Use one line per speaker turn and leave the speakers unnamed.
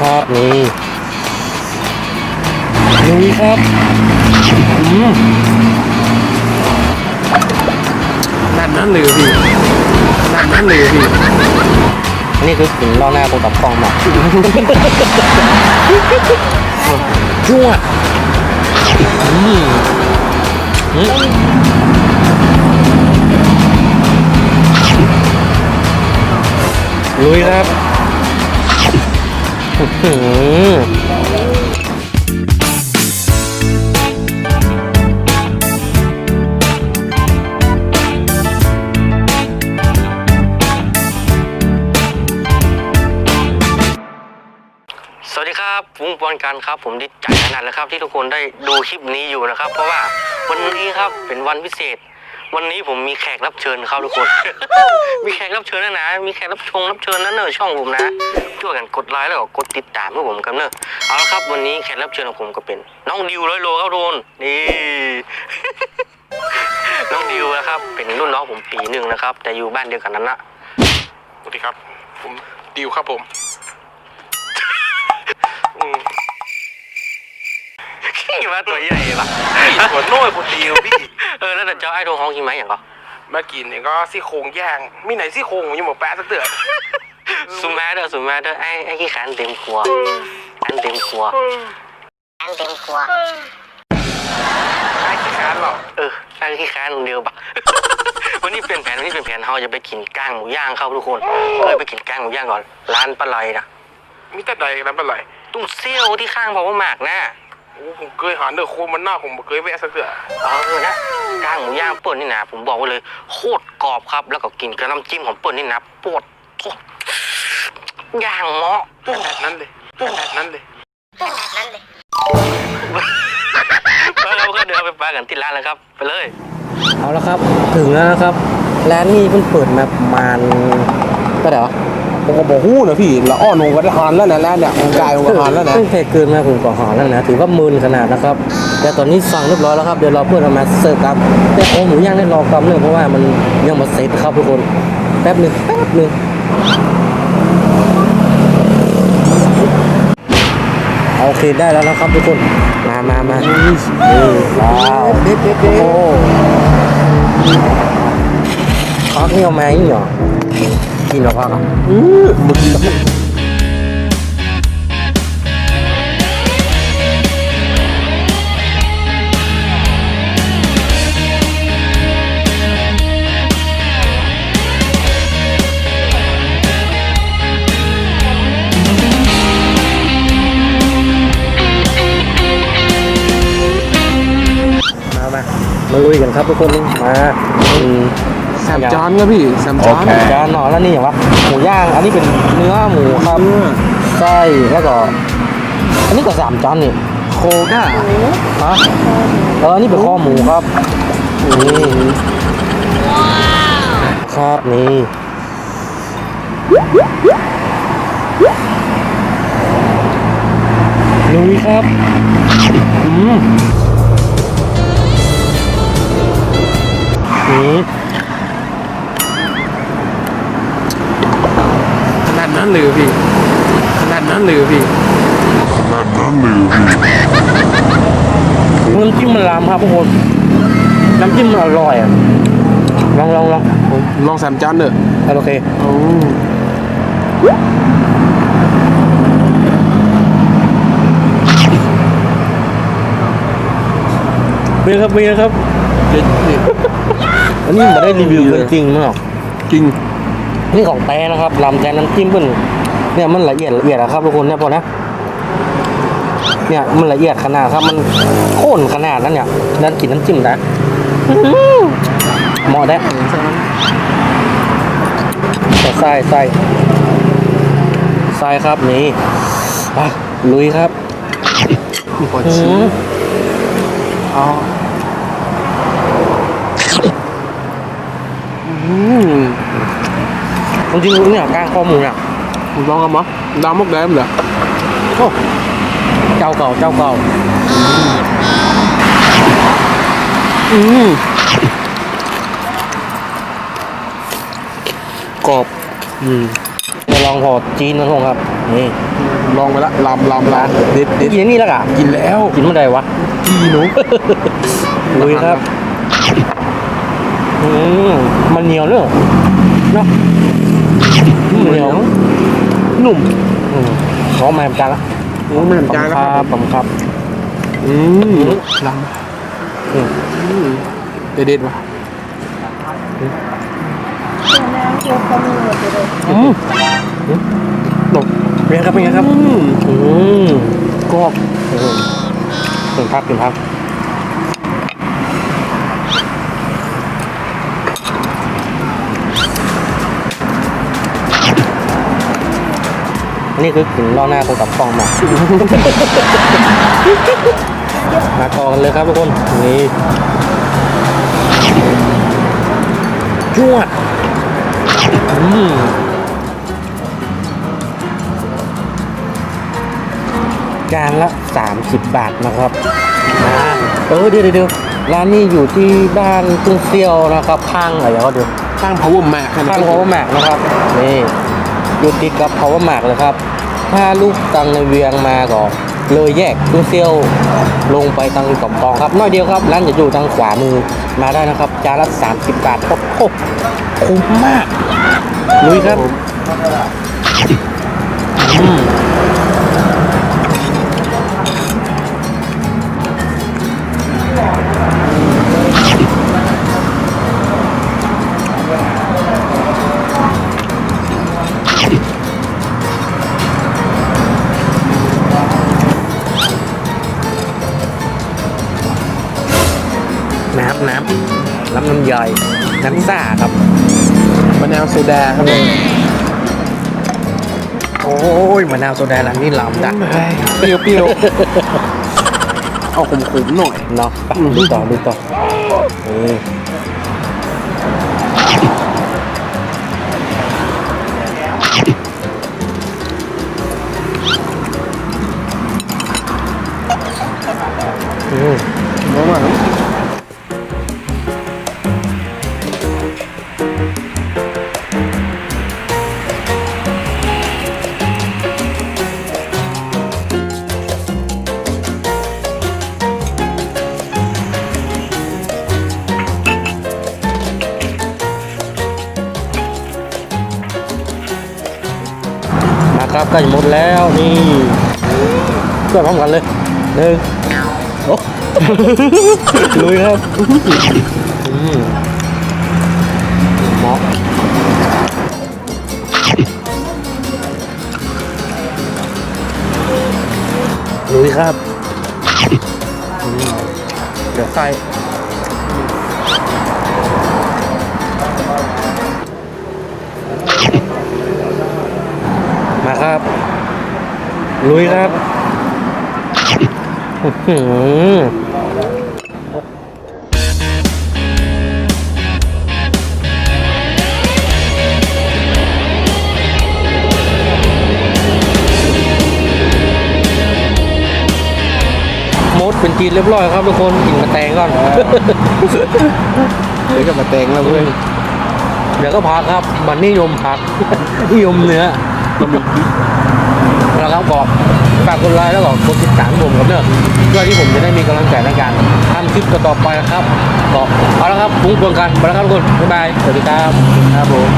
ครับนี่ลุยครับอืม
ขนาดนั้นเลยเหรอพี่ขนาดนั้นเลยเหรอพี่
อันนี้คือถึงล่อหน้าตัวกับกล้องมาชั่วอืมอืมลุยครับอื้อ หือสวัสดีครับวงบอลกันครับผมดีใจขนาดเลยครับที่ทุกคนได้ดูคลิปนี้อยู่นะครับ เพราะว่าวันนี้ครับเป็นวันพิเศษ วันนี้ผมมีแขกรับเชิญครับทุกคน มีแขกรับเชิญนะนะ มีแขกรับชงรับเชิญนะเนอะช่องผมนะ ช่วยกันกดไลค์แล้วก็กดติดตามให้ผมกันเนอะเอาละครับ วันนี้แขกรับเชิญของผมก็เป็น น้องดิวร้อยโลครับทุกคนนี่ น้องดิวนะครับ เป็นรุ่นน้องผมปีหนึ่งนะครับ แต่อยู่บ้านเดียวกันนั้นนะ
สวัสดีครับ ผมดิวครับผมอืม
ขี้มาตัวใหญ่ปะ
หัวโน้ยคนเดียวพี่
เออแล้วแต่เจ้าไอ้โดงห้องขี้ไหมอย่างก็
เมื่อกี้เนี่ยก็ซี่โครงย่าง มีไหนซี่โครงผมยังบอกแปะสักเตือน
สุมาเด้อสุมาเด้อไอ้ไอ้ขี้ขานเต็มครัวอันเต็มครัว
อันเต็มครัว
ไอ้ขี้ค้านหรอก
เออไอ้ขี้ขานเดียวปะวันนี้เปลี่ยนแผนวันนี้เปลี่ยนแผนเราจะไปกินก้างหมูย่างครับทุกคนเคยไปกินก้างหมูย่างก่อนร้านปลาไหลนะ
มีแต่ใดนั้นเป็นไร
ตุ้งเซี่ยวที่ข้างพาวหมากนะ
โอ้ผมเคยหาเนื้อโคมันหน้าผมเคยแวะสักเตือน
เออนะก้างหมูย่างเปิ่นนี่นะผมบอกไว้เลยโคตรกรอบครับ แล้วก็กินกับน้ำจิ้มของเปิ่นนี่นะปวดโถ่ย่างเหมาะ
ขนาดนั้นเลยขนาดนั้นเลย
ขนาดนั้นเลย
แล้วเราก็เดินไปปากันที่ร้านแล้วครับ ไปเลย เอาแล้วครับ ถึงแล้วนะครับ ร้านนี้เพิ่งเปิดมาประมาณก็เดี๋ยว
ผมก็บอกหู้นะพี่ละอ้อนงกันหานแล้วนะแล้วเนี่ยองกายองกันหานแล้วนะ
เพิ่งเทเกินมาผมก่อหอแล้วนะถือว่ามืนขนาดนะครับ แต่ตอนนี้สั่งเรียบร้อยแล้วครับเดี๋ยวรอเพื่อนเอามาเสิร์ฟครับแต่โอ้หมูย่างได้รอความเนื่องเพราะว่ามันยังมาเสร็จครับทุกคนแป๊บหนึ่งแป๊บหนึ่งโอเคได้แล้วนะครับทุกคนมามามานี่ว้าว
เด็ดเด็ดเด็ด
โอ้พักนี่เอาไหมเหรอ กินหรอพักอะ
อื้อมึง
มามามาลุยกันครับทุกคนมาอืม
สามจานครับพี่สามจาน
จานหนอแล้วนี่อย่างวะหมูย่าง อันนี้เป็นเนื้อหมูครับไส้แล้วก็ อันนี้ก็สามจานนี่
โคก้า
ฮะเอออันนี้เป็นข้อหมูครับนี่ครับนี่ลุยครับอืมนี่
ขนาดนั้นเลยเหรอพี่ ขนาดนั้นเลยเหรอพี่
น้ำจิ้มมันลามครับทุกคนน้ำจิ้มมันอร่อยอะลองลองลอง
ผมลองสามจานเนอะ
เอาโอเค
โอ้
เบียร์ครับเบียร์ครับ
เด็ดเด็ด
อันนี้มาได้รีวิวกันจริงมั้งหรอ
จริง
นี่ของแต้นะครับลำแต้น้ำจิ้มเพิ่นเนี่ยมันละเอียดละเอียดอะครับทุกคนเนี่ยพอนะเนี่ยมันละเอียดขนาดครับมันข้นขนาดนั้นเนี่ยนั่นกินน้ำจิ้มนะอื้อหือเหมาะได้แต่ไส้ไส้ไส้ครับนี่ไปลุยครับอื
ชี้
ม
อ๋ออืม
จริงๆเนี่ยก้างข้อมูลเนี่ย
ผมลองกันมั้ยดาวมกแดมเหรอ
โอ้เจ้าเก่าเจ้าเก่า
อืม
กรอบ
อืม
จะลองหอจีนนะทุกคนครับนี่
ลองไปละลำลำลำเด็ดเด็ด
กินนี่แล้วกะ
กินแล้ว
กินเมื่อใดวะ
พี่หนู
ลุยครับอืมมันเหนียวเนอะเนาะ เหนียวนุ่มอืมขอมาเหมือนกันละ
โอ้ไม่เหมือนกันแล้ว
ค
ค
รั
รั
บบผมครับ
อืมล
อืมำ
อืมเด็ดเด็ดว่ะ
อืมหลบเป็นไงครับเป็นไงครับ
อืม
อืมกรอบอืมถึงพักถึงพัก นี่คือถึงล่อหน้าคนกับกล้องมา มาต่อกันเลยครับทุกคน นี่จวดอืมจานละ 30 บาทนะครับอ่าเออเดี๋ยวเดี๋ยวเดี๋ยวร้านนี้อยู่ที่บ้านตุ้งเซียวนะครับข้างอะไรก็เดี๋ยว
ข้าง power mac
ข้าง power mac นะครับ นี่ อยู่ติดกับเขาว่าหมักเลยครับ ถ้าลูกตังในเวียงมาก่อนเลยแยกตู้เซียวลงไปทางสมปองครับน้อยเดียวครับร้านจะอยู่ทางขวามือมาได้นะครับ จานละ 30 บาทโอ้โหคุ้มมากลุยครับ น้ำน้ำน้ำน้ำย่อยน้ำซ่าครับ
มะนาวโซดาครับผม
โอ้ยมะนาวโซดาร้านนี้ล้ำจ้ะ
เปรี้ยวเปรี้ยวเอาขมๆหน่อย
เนาะไปดูต่อดูต่อนี่อื ครับใกล้หมดแล้วนี่เพื่อนพร้อมกันเลยหนึ่งโอ้ลุยครับมเหมาะลุยครับเดี๋ยวใส่ มาครับ ลุยครับอื้อหือมดเป็นจีนเรียบร้อยครับทุกคนกินมาแตงก่อน
เดี๋ยวก็มาแตงแล้วเพื่อน
เดี๋ยวก็พักครับมันนิยมพักนิยมเนื้อ แล้วครับอกฝากกดไลค์แล้วก็กดติดตามผมกับเนอะเพื่อที่ผมจะได้มีกำลังใจในการทำคลิปต่อไปนะครับก็เอาละครับฟุ้งเฟืองกันไปแล้วครับทุกคนบ๊ายบายสวัสดีครับ
ครับผม